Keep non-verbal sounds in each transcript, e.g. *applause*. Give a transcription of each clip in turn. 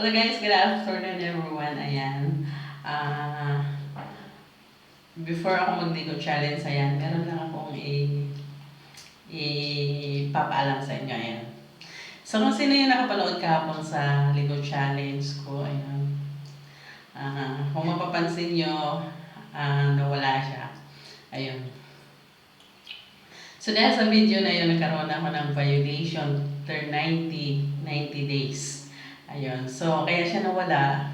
Hello guys, good afternoon everyone. Ayan. Ah, before ako mag-Ligo challenge, ayan, meron lang akong i ipapaalam sa inyo. Ayan. So kung sino yung nakapanood kahapon sa Ligo challenge ko, ayan. Ah, kung mapapansin nyo, ah, nawala siya. Ayun. So dahil sa video na yun, nagkaroon ako ng violation after 90, 90 days. Ayun. So, kaya siya nawala.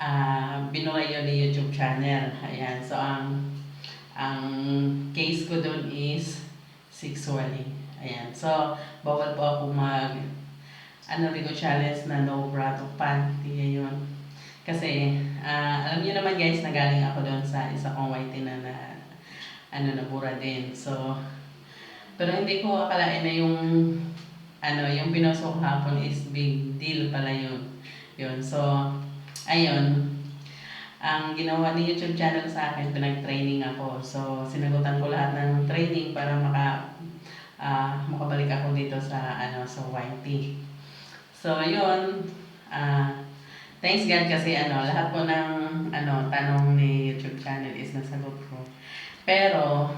Ah, binura yun ni YouTube channel. Ayan. So, ang ang case ko doon is sexually. Ayan. So, bawal po ako mag ano Ligo challenge na no bra to panty. Ayun. Kasi, ah, alam niyo naman guys, nagaling ako doon sa isa kong white na na ano nabura din. So, pero hindi ko akalain na yung ano, yung pinost ko hapon is big deal pala yun. Yun. So, ayun. Ang ginawa ni YouTube channel sa akin, pinag-training ako. So, sinagutan ko lahat ng training para maka ah makabalik ako dito sa ano sa YT. So, yun. ah thanks God kasi ano, lahat po ng ano tanong ni YouTube channel is nasagot ko. Pero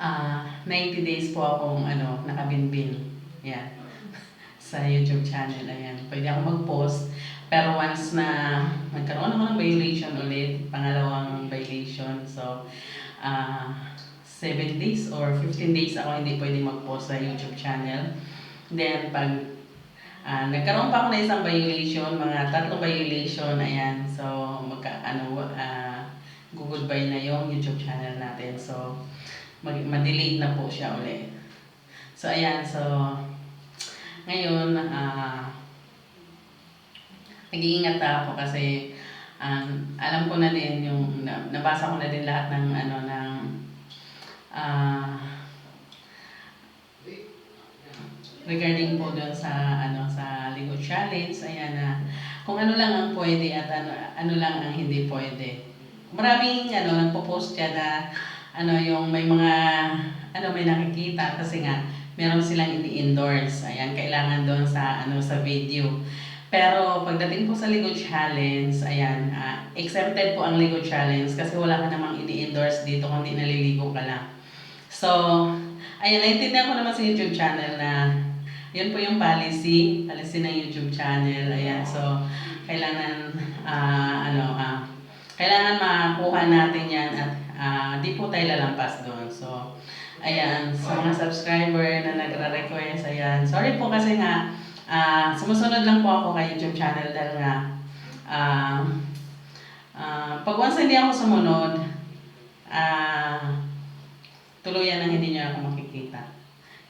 ah 90 days po akong ano, nakabinbin. Yan. *laughs* Sa YouTube channel. Ayan. Pwede ako mag-post. Pero once na magkaroon ako ng violation ulit, pangalawang violation. So, ah 7 days or 15 days ako hindi pwede mag-post sa YouTube channel. Then, pag ah nagkaroon pa ako ng isang violation, mga tatlong violation, ayan. So, magka, ano, ah goodbye na yung YouTube channel natin. So, mag, ma-delete na po siya ulit. So, ayan. So, ngayon, ah nag-iingat na ako kasi um, alam ko na din yung, na, nabasa ko na din lahat ng, ano, ng, ah regarding po doon sa ano sa Ligo Challenge ayan na kung ano lang ang pwede at ano, ano lang ang hindi pwede maraming ano nagpo-post dyan na ano yung may mga ano may nakikita kasi nga meron silang ini-endorse. Ayan, kailangan doon sa ano sa video. Pero pagdating po sa Ligo Challenge, ayan, ah, exempted po ang Ligo Challenge kasi wala ka namang ini-endorse dito kundi naliligo ka lang. So, ayan, naintindihan ko naman sa YouTube channel na yun po yung policy, policy ng YouTube channel. Ayan, so, kailangan, ah, ano, ah, kailangan makuha natin yan at ah, di po tayo lalampas doon. So, ayan, sa mga subscriber na nagre-request, ayan, sorry po kasi nga, ah, sumusunod lang po ako kay YouTube channel dahil nga, ah, ah, pag once hindi ako sumunod, ah, tuluyan na hindi niya ako makikita.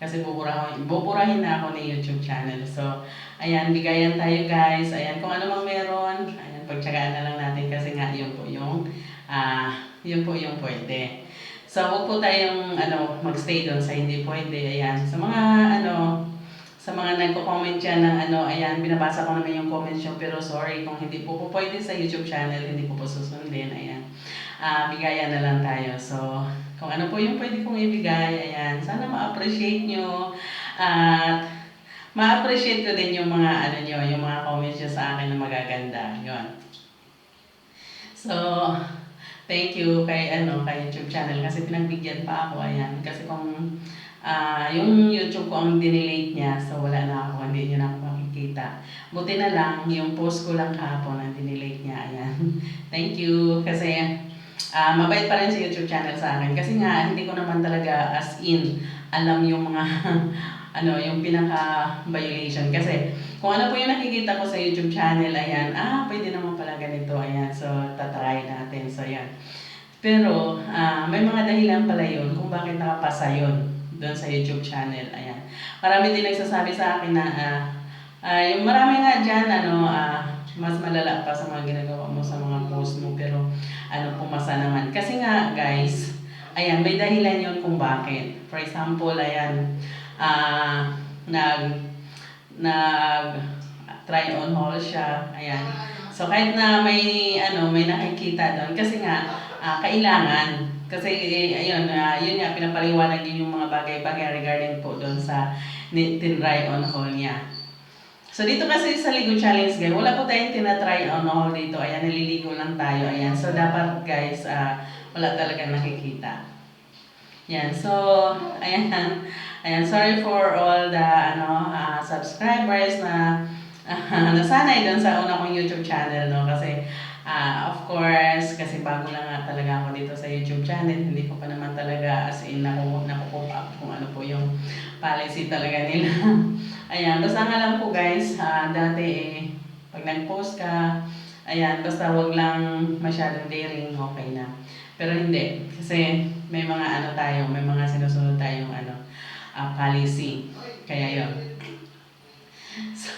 Kasi buburahin, buburahin na ako ni YouTube channel. So, ayan, bigayan tayo guys. Ayan, kung ano mang meron, ayan, pagtsagaan na lang natin kasi nga yun po yung, ah, yun po yung pwede. So, huwag po tayong, ano, magstay doon sa hindi pwede. Ayan, sa mga, ano, sa mga nagko-comment dyan ng ano, ayan, binabasa ko naman yung comments nyo, pero sorry kung hindi po po pwede sa YouTube channel, hindi po po susundin, ayan. Ah, bigayan na lang tayo. So, kung ano po yung pwede kong ibigay, ayan, sana ma-appreciate nyo. At, ma-appreciate ko din yung mga, ano nyo, yung mga comments nyo sa akin na magaganda. Yun. So, thank you kay, ano, kay YouTube channel kasi pinagbigyan pa ako, ayan. Kasi kung, ah yung YouTube ko ang dinelete niya, so wala na ako, hindi niyo na ako makikita. Buti na lang, yung post ko lang kahapon ang dinelete niya, ayan. *laughs* Thank you, kasi ah mabait pa rin si YouTube channel sa akin. Kasi nga, hindi ko naman talaga as in alam yung mga, *laughs* ano, yung pinaka-violation. Kasi kung ano po yung nakikita ko sa YouTube channel, ayan, ah, pwede naman pala ganito, ayan. So, tatry natin. So, ayan. Pero, ah may mga dahilan pala yun kung bakit nakapasa yun doon sa YouTube channel. Ayan. Marami din nagsasabi sa akin na, ah, ah, yung marami nga dyan, ano, ah, mas malala pa sa mga ginagawa mo sa mga post mo. Pero, ano, pumasa naman. Kasi nga, guys, ayan, may dahilan yun kung bakit. For example, ayan, ah, nag, nag, try on haul siya. Ayan. So, kahit na may, ano, may nakikita doon. Kasi nga, ah, kailangan. Kasi, eh, ayun, ah, yun nga, pinapaliwanag din yung mga bagay-bagay regarding po doon sa tinry on haul niya. So, dito kasi sa Ligo Challenge guys, wala po tayong tinatry on haul dito. Ayan, naliligo lang tayo. Ayan, so dapat guys, ah, wala talagang nakikita. Yan, so, ayan, ayan, sorry for all the, ano, ah, subscribers na ah, *laughs* nasanay doon sa una kong YouTube channel, no, kasi, ah, of course, kasi bago lang nga talaga ako dito sa YouTube channel, hindi ko pa naman talaga as in naku, nakukup up kung ano po yung policy talaga nila. *laughs* ayan, basta nga lang po guys, ah, dati eh, pag nag-post ka, ayan, basta wag lang masyadong daring, okay na. Pero hindi, kasi may mga ano tayo, may mga sinusunod tayong ano, ah, policy. Kaya yon. So,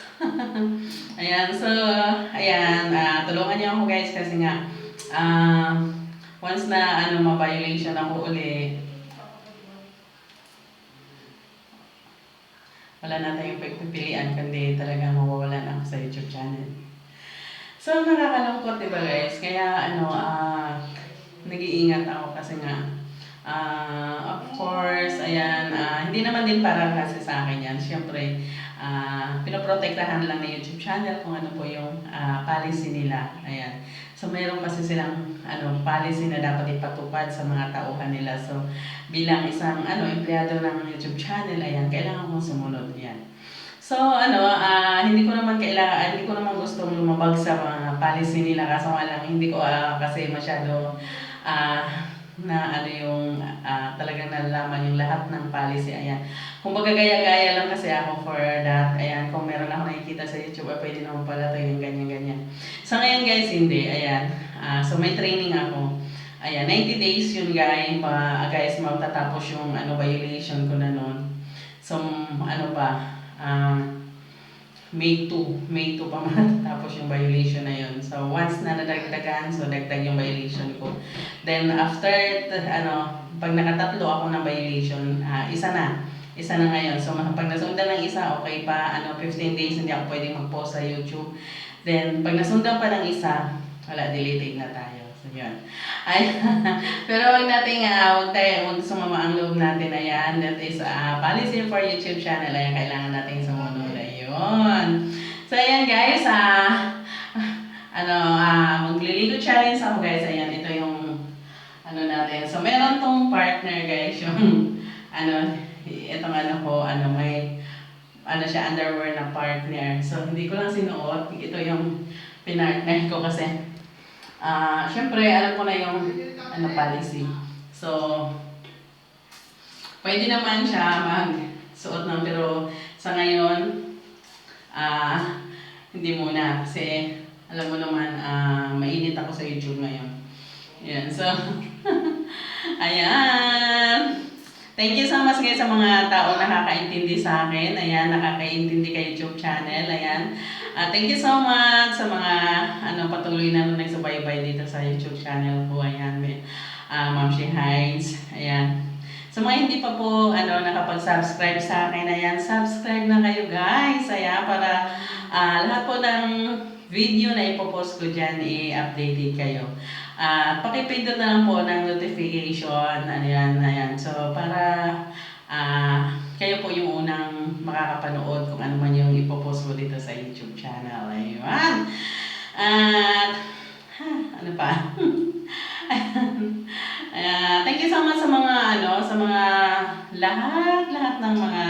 *laughs* ayan, so, ayan, ah, tulungan niyo ako guys kasi nga, ah, once na ano, ma-violation ako uli, wala na tayong pagpipilian kundi talaga mawawalan ako sa YouTube channel. So, nakakalungkot, di ba guys? Kaya, ano, ah, nag-iingat ako kasi nga, ah, of course, ayan, ah, hindi naman din para kasi sa akin yan. Siyempre, ah, pinoprotektahan lang ng YouTube channel kung ano po yung ah, policy nila. Ayan. So, meron kasi silang ano, policy na dapat ipatupad sa mga tauhan nila. So, bilang isang ano, empleyado ng YouTube channel, ayan, kailangan kong sumunod yan. So, ano, ah, hindi ko naman kailangan, hindi ko naman gustong lumabag sa mga policy nila kaso nga hindi ko ah, kasi masyado ah, na ano yung ah, talagang nalalaman yung lahat ng policy. Ayan. Kung gaya-gaya lang kasi ako for that. Ayan, kung meron ako nakikita sa YouTube, ah, pwede naman pala ito yung ganyan-ganyan. So ngayon guys, hindi. Ayan. Ah, so may training ako. Ayan, 90 days yun guys. Pa, guys, matatapos yung ano, violation ko na nun. So, ano pa, um, May 2, May 2 pa matatapos *laughs* yung violation na yun. So, once na nadagdagan, so dagdag yung violation ko. Then, after, ano, pag nakatatlo ako ng violation, ah, isa na. Isa na ngayon. So, pag nasundan ng isa, okay pa, ano, 15 days, hindi ako pwedeng mag-post sa YouTube. Then, pag nasundan pa ng isa, wala, deleted na tayo. So, yun. *laughs* Ay, *laughs* pero wag natin, uh, wag tayo, wag sumama ang loob natin na yan. That is, ah, policy for YouTube channel. Ayan, kailangan natin sumunod. Ayan guys, ah, ano, ah, magliligo challenge ako guys. Ayan, ito yung, ano natin. So, meron tong partner guys, yung, *laughs* ano, itong ano ko, ano, may, ano siya, underwear na partner. So, hindi ko lang sinuot. Ito yung pinartner ko kasi, ah, syempre, alam ko na yung, ano, policy. So, pwede naman siya magsuot ng, pero sa ngayon, ah, hindi muna. Kasi, alam mo naman, ah, mainit ako sa YouTube ngayon. Yan, so, *laughs* ayan. Thank you so much guys sa mga tao nakakaintindi sa akin. Ayan, nakakaintindi kay YouTube channel. Ayan. Ah, thank you so much sa mga ano patuloy na nagsubaybay dito sa YouTube channel ko. Ayan, ah, Ma'am Shi Hines. Ayan. Sa mga hindi pa po ano nakapag-subscribe sa akin, ayan, subscribe na kayo guys. Ayan, para ah, lahat po ng video na ipopost ko dyan, i-updated kayo. Ah, pakipindot na lang po ng notification. Ayan, ayan. So, para ah, kayo po yung unang makakapanood kung ano man yung ipopost ko dito sa YouTube channel. Ayun. At, ha, ano pa? *laughs* Ayan. thank you so much sa mga ano, sa mga lahat, lahat ng mga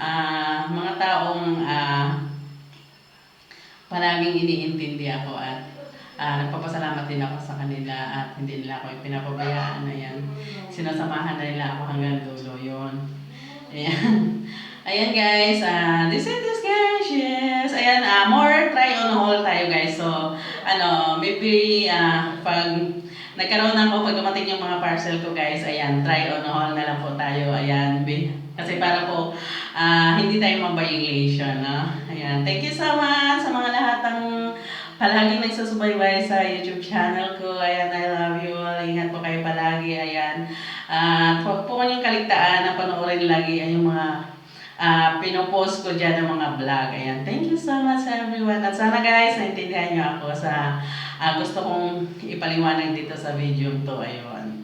ah, mga taong ah, palaging iniintindi ako at ah, nagpapasalamat din ako sa kanila at hindi nila ako pinapabayaan na yan. Sinasamahan na nila ako hanggang dulo yon. Ayan. *laughs* Ayan guys, ah this is this guys, yes. Ayan, ah more try on haul tayo guys. So, ano, maybe ah pag nagkaroon ako pag dumating yung mga parcel ko guys, ayan, try on haul na lang po tayo. Ayan, kasi para po ah hindi tayo ma-violation, no? Ayan, thank you so much sa mga lahat ng palaging nagsusubaybay sa YouTube channel ko. Ayan, I love you. Ingat po kayo palagi. Ayan. At huwag po kanyang kaligtaan na panoorin lagi ay yung mga ah pinopost ko dyan ng mga vlog. Ayan. Thank you so much everyone. At sana guys, naintindihan niyo ako sa ah, gusto kong ipaliwanag dito sa video to. Ayun.